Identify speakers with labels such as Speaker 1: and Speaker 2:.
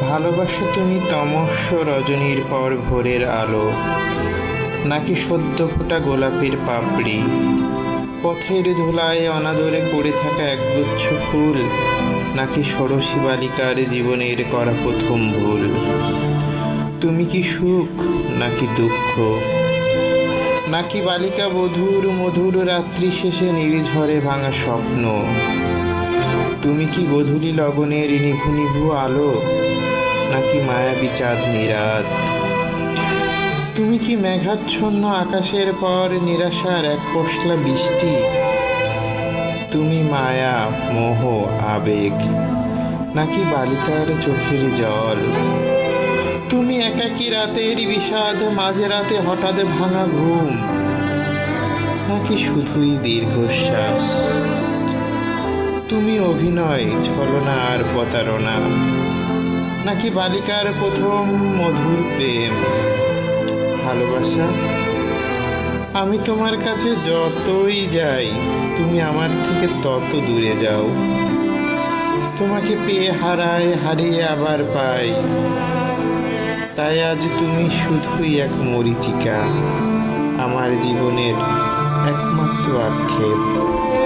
Speaker 1: ভালোবাসো তুমি তমস্য রজনীর পর ভোরের আলো। নাকি সদ্য ফোটা গোলাপের পাপড়ি? পথের ধুলায় অনাদরে পড়ে থাকা একগুচ্ছ ফুল, নাকি ষোড়শী বালিকার জীবনের করা প্রথম ভুল? তুমি কি সুখ, নাকি দুঃখ? নাকি বালিকা বধুর মধুর রাত্রি শেষে নির্ঝরে ভাঙা স্বপ্ন? তুমি কি গধূলি লগনের নিভু নিভু আলো নাকি মায়াবী চাঁদ নিরাত তুমি কি মেঘাচ্ছন্ন আকাশের পর নিরাশার এক পশলা বৃষ্টি? তুমি মায়া, মোহ, আবেগ, নাকি বালিকার চোখের জল? তুমি একাকী রাতের বিষাদ, মাঝে রাতে হঠাৎ ভাঙা ঘুম, নাকি শুধুই দীর্ঘশ্বাস? তুমি অভিনয়, ছলনা আর প্রতারণা নাকি বালিকার প্রথম মধুর প্রেম? ভালোবাসা? আমি তোমার কাছে যতই যাই, তুমি আমার থেকে তত দূরে যাও। তোমাকে পেয়ে হারায় হারিয়ে আবার পাই। তাই আজ তুমি শুধুই এক মরিচিকা, আমার জীবনের একমাত্র আক্ষেপ।